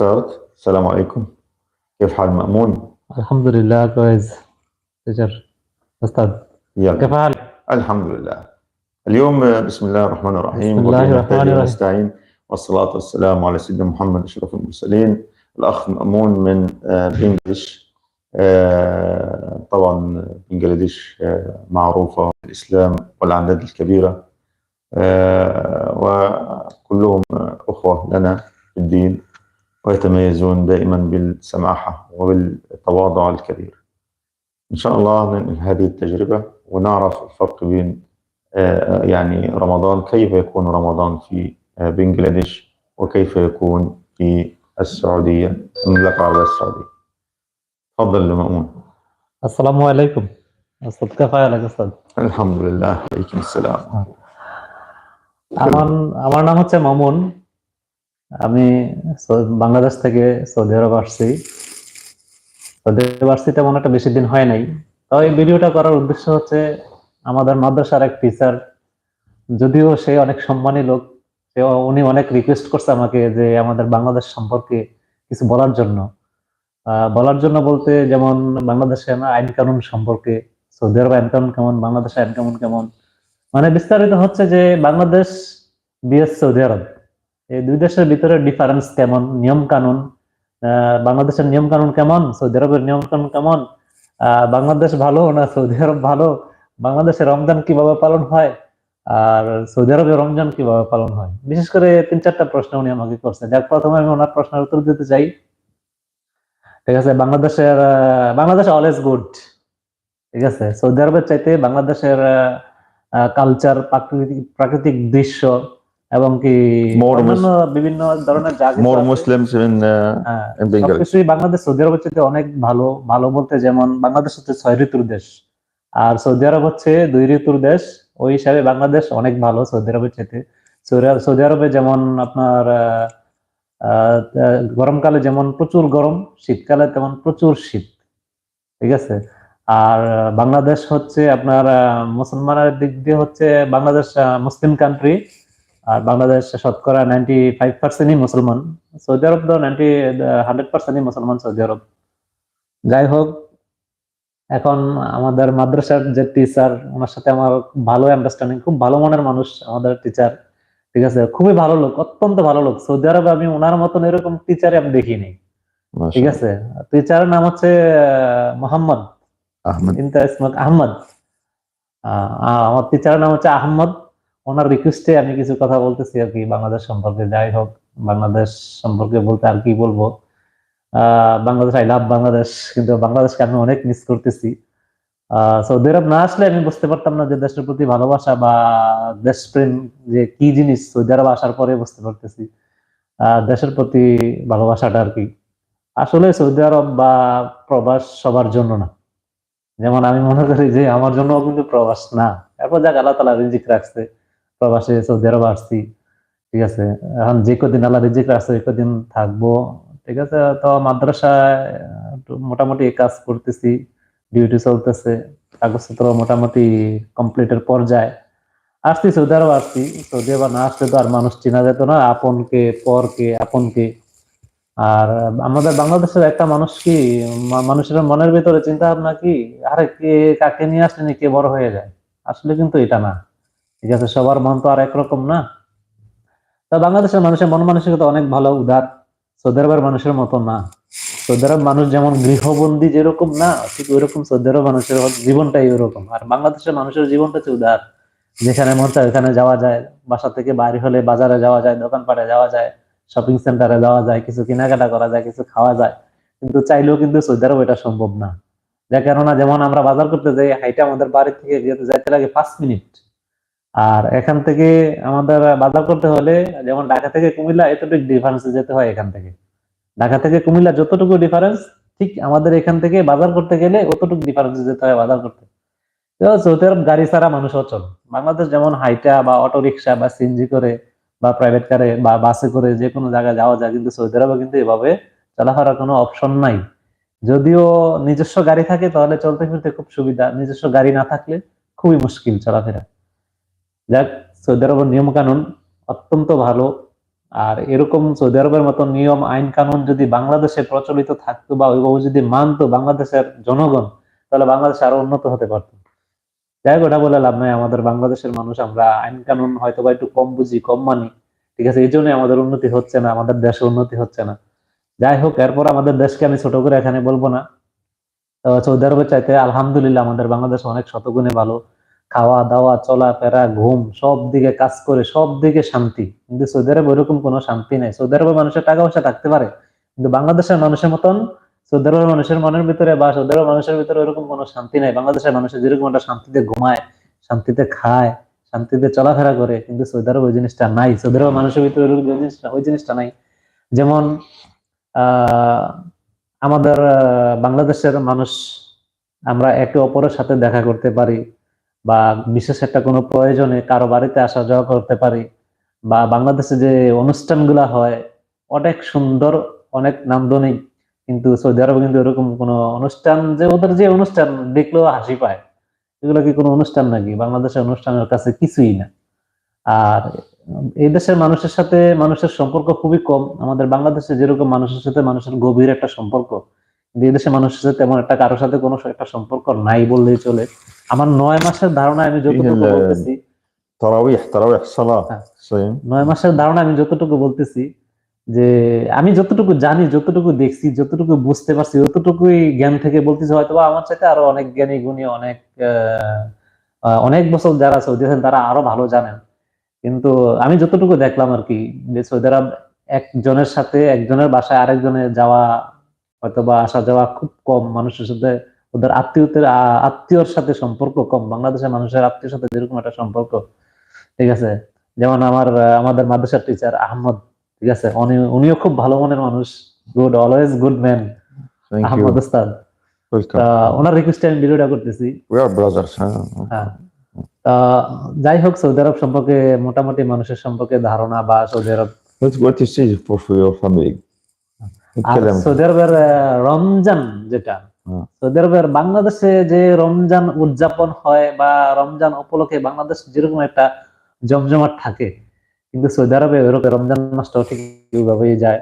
أستاذ السلام عليكم. كيف حال مأمون؟ الحمد لله كويس. تجر. أستاذ يلا. كيف حالك؟ الحمد لله. اليوم آه، بسم الله الرحمن الرحيم. بسم الله الرحمن الرحيم. والصلاة والسلام على سيدنا محمد أشرف المرسلين. الأخ مأمون من آه، بنجلش آه، طبعا بنجلاديش آه، معروفة بالإسلام والأعداد الكبيرة. آه، وكلهم آه، أخوة لنا في الدين. ويتميزون دائما بالسماحة وبالتواضع الكبير إن شاء الله ننقل هذه التجربة ونعرف الفرق بين آه، يعني رمضان كيف يكون رمضان في آه، بنجلاديش وكيف يكون في السعودية المملكة العربية السعودية تفضل مأمون السلام عليكم أستاذ كيف حالك أستاذ الحمد لله عليكم السلام আমার আমার নাম হচ্ছে মামুন আমি বাংলাদেশ থেকে সৌদি আরব আসছি। সৌদি আরব আসছি তেমন একটা বেশি দিন হয় নাই। তো এই ভিডিওটা করার উদ্দেশ্য হচ্ছে, আমাদের মাদ্রাসার এক টিচার যদিও সে অনেক সম্মানী লোক, সে উনি অনেক রিকোয়েস্ট করছে আমাকে যে আমাদের বাংলাদেশ সম্পর্কে কিছু বলার জন্য। বলার জন্য বলতে যেমন বাংলাদেশের আইন কানুন সম্পর্কে, সৌদি আরব আইন কানুন কেমন বাংলাদেশের আইন কানুন কেমন মানে বিস্তারিত হচ্ছে যে বাংলাদেশ, বিএস সৌদি আরব। এই দুই দেশের ভিতরে ডিফারেন্স কেমন? নিয়ম কানুন বাংলাদেশের নিয়ম কানুন কেমন? সৌদি আরবের নিয়ম কানুন কেমন? বাংলাদেশ ভালো না সৌদি আরব ভালো? বাংলাদেশে রমজান কীভাবে পালন হয়? আর সৌদি আরবে রমজান কীভাবে পালন হয়? বিশেষ করে তিন চারটা প্রশ্ন উনি আমাকে করছেন যাক, প্রথমে আমি ওনার প্রশ্নের উত্তর দিতে চাই। ঠিক আছে, বাংলাদেশের বাংলাদেশ অলওয়েজ গুড ঠিক আছে, সৌদি আরবের চাইতে বাংলাদেশের কালচার প্রাকৃতিক প্রাকৃতিক দৃশ্য এবং কি বিভিন্ন ধরনের Muslims in, uh, হ্যাঁ, সবকিছুই বাংলাদেশ সৌদি আরবের চাইতে অনেক ভালো ভালো বলতে যেমন বাংলাদেশ হচ্ছে ছয় ঋতুর দেশ। আর সৌদি আরব হচ্ছে দুই ঋতুর দেশ। ওই হিসাবে বাংলাদেশ অনেক ভালো সৌদি আরবের চাইতে। সৌদি আরবে যেমন আপনার গরমকালে যেমন প্রচুর গরম শীতকালে তেমন প্রচুর শীত। ঠিক আছে? আর বাংলাদেশ হচ্ছে আপনার মুসলমানের দিক দিয়ে হচ্ছে বাংলাদেশ মুসলিম কান্ট্রি আর বাংলাদেশ শতকরা নাইনটি ফাইভ পার্সেন্টই মুসলমান সৌদি আরব তো নাইনটি হান্ড্রেড পার্সেন্টই মুসলমান সৌদি আরব। যাই হোক এখন আমাদের মাদ্রাসার যে টিচার ওনার সাথে আমার ভালো আন্ডারস্ট্যান্ডিং খুব ভালো মনের মানুষ আমাদের টিচার ঠিক আছে? খুবই ভালো লোক অত্যন্ত ভালো লোক। সৌদি আরবে আমি ওনার মতন এরকম টিচার আমি দেখিনি ঠিক আছে? টিচার নাম হচ্ছে মোহাম্মদ আহমদ। আহমদ। আমার টিচারের নাম হচ্ছে আহমদ। ওনার রিকোয়েস্টে আমি কিছু কথা বলতেছি আর কি, বাংলাদেশ সম্পর্কে। যাই হোক, বাংলাদেশ সম্পর্কে বলতে আর কি বলব? বাংলাদেশ আই লাভ বাংলাদেশ, কিন্তু বাংলাদেশকে আমি অনেক মিস করতেছি। সৌদি আরব না আসলে আমি বুঝতে পারতাম না যে দেশের প্রতি ভালোবাসা বা দেশপ্রেম যে কি জিনিস, সৌদি আরব আসার পরে বুঝতে পারতেছি। দেশের প্রতি ভালোবাসাটা আর কি। আসলে সৌদি আরব বা প্রবাস সবার জন্য না। যেমন আমি মনে করি যে আমার জন্য কিন্তু প্রবাস না। এরপর যাক, আল্লাহ তালা রিজিক রাখছে। প্রবাসে সৌদি আসছি, ঠিক আছে? এখন যে কদিন আল্লাহ রিজিক রাখছে, ওই কদিন থাকব, ঠিক আছে? তো মাদ্রাসায় মোটামুটি কাজ করতেছি ডিউটি চলতেছে, কাগজপত্র মোটামুটি কমপ্লিটের পর্যায়ে। আসছি সৌদি আরব আসছি সৌদি আরব না আসলে তো আর মানুষ চেনা যেত না আপনকে পরকে আপনকে আর আমাদের বাংলাদেশের একটা মানুষ কি মানুষের মনের ভিতরে চিন্তা ভাবনা কি, আরে কে কাকে নিয়ে আসলেনি কে বড় হয়ে যায়? আসলে কিন্তু এটা না। ঠিক আছে? সবার মন তো আর একরকম না? তা বাংলাদেশের মানুষের মন মানসিকতা অনেক ভালো, উদার। সৌদি আরবের মানুষের মতো না। সৌদি আরব মানুষ যেমন গৃহবন্দী যেরকম না, ঠিক ওইরকম সৌদি আরব মানুষের জীবনটাই ওরকম আর বাংলাদেশের মানুষের জীবনটা হচ্ছে উদার। যেখানে মন চায় ওখানে যাওয়া যায়। বাসা থেকে বাইরে হলে বাজারে যাওয়া যায়, দোকানপাটে যাওয়া যায় শপিং সেন্টারে যাওয়া যায়, কিছু কেনাকাটা করা যায়, কিছু খাওয়া যায়। কিন্তু চাইলেও কিন্তু সৌদি আরব এটা সম্ভব না। যা কেননা যেমন আমরা বাজার করতে যাই, হাইটা আমাদের বাড়ি থেকে যেতে যাইতে লাগে পাঁচ মিনিট। আর এখান থেকে আমাদের বাজার করতে হলে যেমন ঢাকা থেকে কুমিল্লা এতটুকু ডিফারেন্সে যেতে হয় এখান থেকে। ঢাকা থেকে কুমিল্লা যতটুকু ডিফারেন্স ঠিক আমাদের এখান থেকে বাজার করতে গেলে অতটুকু ডিফারেন্সে যেতে হয় বাজার করতে। গাড়ি ছাড়া মানুষ অচল। বাংলাদেশ যেমন হাইটা বা অটো রিক্সা বা সিএনজি করে বা প্রাইভেট কারে বা বাসে করে যে কোনো জায়গায় যাওয়া যায়, কিন্তু সৌদি আরবে কিন্তু এভাবে চলাফেরার কোনো অপশন নাই। যদিও নিজস্ব গাড়ি থাকে, তাহলে চলতে ফিরতে খুব সুবিধা। নিজস্ব গাড়ি না থাকলে খুবই মুশকিল চলাফেরা। যাক, সৌদি আরবের নিয়ম কানুন অত্যন্ত ভালো। আর এরকম সৌদি আরবের মতো নিয়ম, আইন কানুন যদি বাংলাদেশে প্রচলিত থাকতো বা ওইভাবে যদি মানতো বাংলাদেশের জনগণ, তাহলে বাংলাদেশ আরও উন্নত হতে পারতো। যাই হোক, ওটা বলে লাভ নাই। আমাদের বাংলাদেশের মানুষ, আমরা আইন কানুন হয়তো বা একটু কম বুঝি, কম মানি। ঠিক আছে, এই জন্যই আমাদের উন্নতি হচ্ছে না, আমাদের দেশে উন্নতি হচ্ছে না। যাই হোক, এরপর আমাদের দেশকে আমি ছোট করে এখানে বলব না। সৌদি আরবের চাইতে আলহামদুলিল্লাহ আমাদের বাংলাদেশ অনেক শতগুণে ভালো। খাওয়া দাওয়া, চলাফেরা, ঘুম, সব দিকে কাজ করে সব দিকে শান্তি। কিন্তু সৌদি আরবে ওইরকম কোনো শান্তি নাই। সৌদি আরবের মানুষের টাকা পয়সা থাকতে পারে, কিন্তু বাংলাদেশের মানুষের মতন সৌদি আরবের মানুষের মনের ভিতরে বা সৌদি আরবের মানুষের ভিতরে ওইরকম কোনো শান্তি নাই। বাংলাদেশের মানুষের যেরকম একটা শান্তিতে ঘুমায়, শান্তিতে খায়, শান্তিতে চলাফেরা করে, কিন্তু সৌদি আরব ওই জিনিসটা নাই। সৌদি আরবের মানুষের ভিতরে ওই জিনিসটা ওই জিনিসটা নাই। যেমন আমাদের বাংলাদেশের মানুষ আমরা একে অপরের সাথে দেখা করতে পারি। বা বিশেষ একটা কোনো প্রয়োজনে কারও বাড়িতে আসা যাওয়া করতে পারি, বা বাংলাদেশে যে অনুষ্ঠানগুলা হয়, অনেক সুন্দর, অনেক নান্দনিক, কিন্তু সৌদি আরবে কিন্তু এরকম কোনো অনুষ্ঠান যে ওদের যে অনুষ্ঠান দেখলেও হাসি পায়, এগুলো কি কোনো অনুষ্ঠান নাকি? বাংলাদেশের অনুষ্ঠানের কাছে কিছুই না। আর এই দেশের মানুষের সাথে মানুষের সম্পর্ক খুবই কম। আমাদের বাংলাদেশে যেরকম মানুষের সাথে মানুষের গভীর একটা সম্পর্ক যে দেশে মানুষের সাথে তেমন একটা কারোর সাথে কোনো একটা সম্পর্ক নাই বললেই চলে। আমার নয় মাসের ধারণা আমি যতটুকু বলতেছি হ্যাঁ। নয় মাসের ধারণা আমি যতটুকু বলতেছি যে আমি যতটুকু জানি যতটুকু দেখছি যতটুকু বুঝতে পারছি ততটুকুই জ্ঞান থেকে বলতেছি হয়তো আমার চাইতে আরও অনেক জ্ঞানী গুণী অনেক অনেক বছর যারা সৌদি আছেন তারা আরও ভালো জানেন। কিন্তু আমি যতটুকু দেখলাম আর কি যে সৌদি আরব একজনের সাথে একজনের বাসায় আরেকজনের যাওয়া অথবা আসা যাওয়া খুব কম মানুষের সাথে ওদের আত্মীয়তের আত্মীয়র সাথে সম্পর্ক কম। বাংলাদেশের মানুষের আত্মীয়র সাথে যেরকম একটা সম্পর্ক ঠিক আছে? যেমন আমার আমাদের মাদ্রাসার টিচার আহমদ ঠিক আছে? উনি উনিও খুব ভালো মনের মানুষ good always good man Ahmad উস্তাদ ওনার রিকোয়েস্ট আমি ভিডিওটা করতেছি। হ্যাঁ। যাই হোক সৌদি আরব সম্পর্কে মোটামুটি মানুষের সম্পর্কে ধারণা বা Saudi Arab What for your family? Saudi আরবের রমজান যেটা। সৌদি আরবের বাংলাদেশে যে রমজান উদযাপন হয় বা রমজান উপলক্ষে বাংলাদেশ যেরকম একটা জমজমাট থাকে কিন্তু সৌদি আরবে ওরকম রমজান মাসটাও ঠিক ওইভাবেই যায়।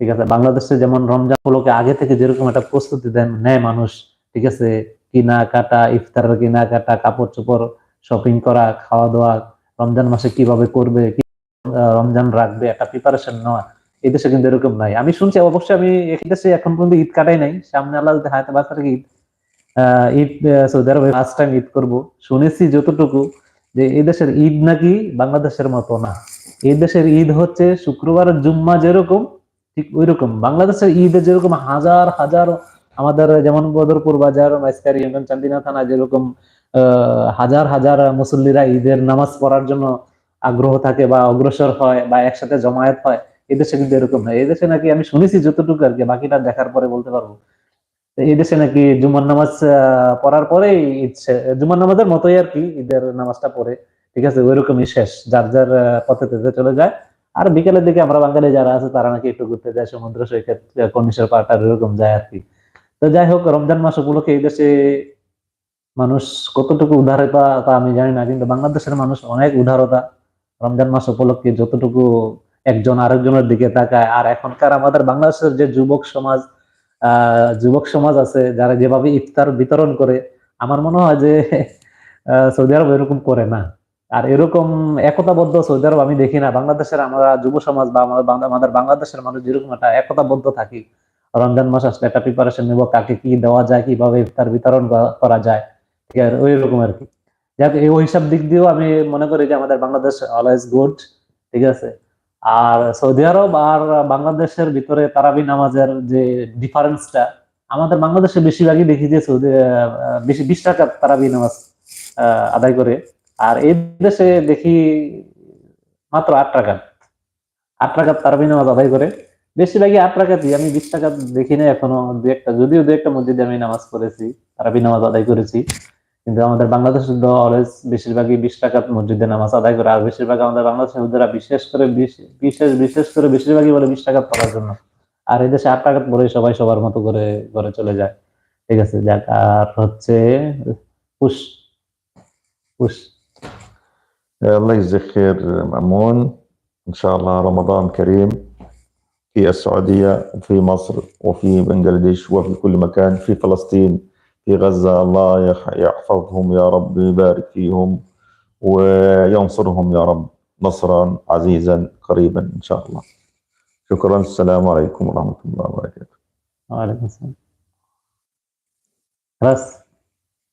ঠিক আছে বাংলাদেশে যেমন রমজান উপলক্ষে আগে থেকে যেরকম একটা প্রস্তুতি দেন নেয় মানুষ ঠিক আছে কিনা কাটা ইফতারের কিনা কাটা কাপড় চোপড় শপিং করা খাওয়া দাওয়া রমজান মাসে কীভাবে করবে কি রমজান রাখবে একটা প্রিপারেশন নেওয়া। এই দেশে কিন্তু এরকম নাই। আমি শুনছি অবশ্যই আমি এই দেশে এখন পর্যন্ত ঈদ কাটাই নাই। সামনে আল্লাহ যদি হায়াতে বাঁচা ঈদ ঈদ সৌদি আরবে ফার্স্ট টাইম ঈদ করব। শুনেছি যতটুকু যে এই দেশের ঈদ নাকি বাংলাদেশের মতো না। এই দেশের ঈদ হচ্ছে শুক্রবার জুম্মা যেরকম, ঠিক ওই রকম বাংলাদেশের ঈদে যেরকম হাজার হাজার আমাদের যেমন বদরপুর বাজার, মাইসকারি, ইউনিয়ন চান্দিনা থানা যেরকম হাজার হাজার মুসল্লিরা ঈদের নামাজ পড়ার জন্য আগ্রহ থাকে বা অগ্রসর হয় বা একসাথে জমায়েত হয় এদেশে কিন্তু এরকম নয় এদেশে নাকি আমি শুনেছি যতটুকু আর কি, বাকিটা দেখার পরে বলতে পারব। তো এই দেশে নাকি জুমার নামাজ পড়ার পরে জুমার নামাজের মতোই আর কি, ঈদের নামাজটা পড়ে। ঠিক আছে, ওইরকমই শেষ, যার যার পথে পথে চলে যায়। আর বিকেলের দিকে আমরা বাঙালি যারা আছে, তারা নাকি একটু ঘুরতে যায়, সমুদ্র সৈকত কর্নিশের পাহাড় এরকম যায় আর কি। তো যাই হোক, রমজান মাস উপলক্ষে এই দেশে মানুষ কতটুকু উদারতা তা আমি জানি না, কিন্তু বাংলাদেশের মানুষ অনেক উদারতা। রমজান মাস উপলক্ষে যতটুকু একজন আরেকজনের দিকে তাকায়। আর এখনকার আমাদের বাংলাদেশের যে যুবক সমাজ যুবক সমাজ আছে, যারা যেভাবে ইফতার বিতরণ করে, আমার মনে হয় যে সৌদি আরব এরকম করে না। আর এরকম একতাবদ্ধ সৌদি আরব আমি দেখি না। বাংলাদেশের আমরা যুব সমাজ বা আমাদের বাংলাদেশের মানুষ যেরকম একটা একতাবদ্ধ থাকি। রমজান মাস আসলে একটা প্রিপারেশন নিব, কাকে কি দেওয়া যায়, কীভাবে ইফতার বিতরণ করা- যায়। ঠিক আছে, ওই রকম আর কি। যাক, এই হিসাব দিক দিয়েও আমি মনে করি যে আমাদের বাংলাদেশ অলওয়েজ গুড ঠিক আছে? আর সৌদি আরব আর বাংলাদেশের ভিতরে তারাবি নামাজের যে ডিফারেন্সটা আমাদের বাংলাদেশে বেশিরভাগই দেখি যে সৌদি বেশি বিশ টাকা তারাবি নামাজ আদায় করে। আর এই দেশে দেখি মাত্র আট টাকা আট টাকা তারাবি নামাজ আদায় করে। বেশিরভাগই আট টাকাতেই আমি বিশ টাকা দেখি না এখনও, দু একটা, যদিও দু একটা মসজিদে আমি নামাজ পড়েছি, তারাবি নামাজ আদায় করেছি। কিন্তু আমাদের বাংলাদেশের অলওয়েজ বেশিরভাগই বিশ টাকা মসজিদে নামাজ আদায় করে আর বেশিরভাগ আমাদের বাংলাদেশের হুজুরা বিশেষ করে বিশ- বিশেষ বিশেষ করে বেশিরভাগই বলে বিশ টাকা পড়ার জন্য আর এই দেশে আট টাকা পরে সবাই সবার মতো করে ঘরে চলে যায় ঠিক আছে যাক আর হচ্ছে পুষ পুষ الله يجزيك خير مأمون إن شاء الله رمضان كريم في السعودية وفي مصر وفي بنغلاديش وفي كل مكان في فلسطين في غزة الله يحفظهم يا رب يبارك فيهم وينصرهم يا رب نصرا عزيزا قريبا إن شاء الله. شكرا. السلام عليكم ورحمة الله وبركاته. وعليكم السلام. خلاص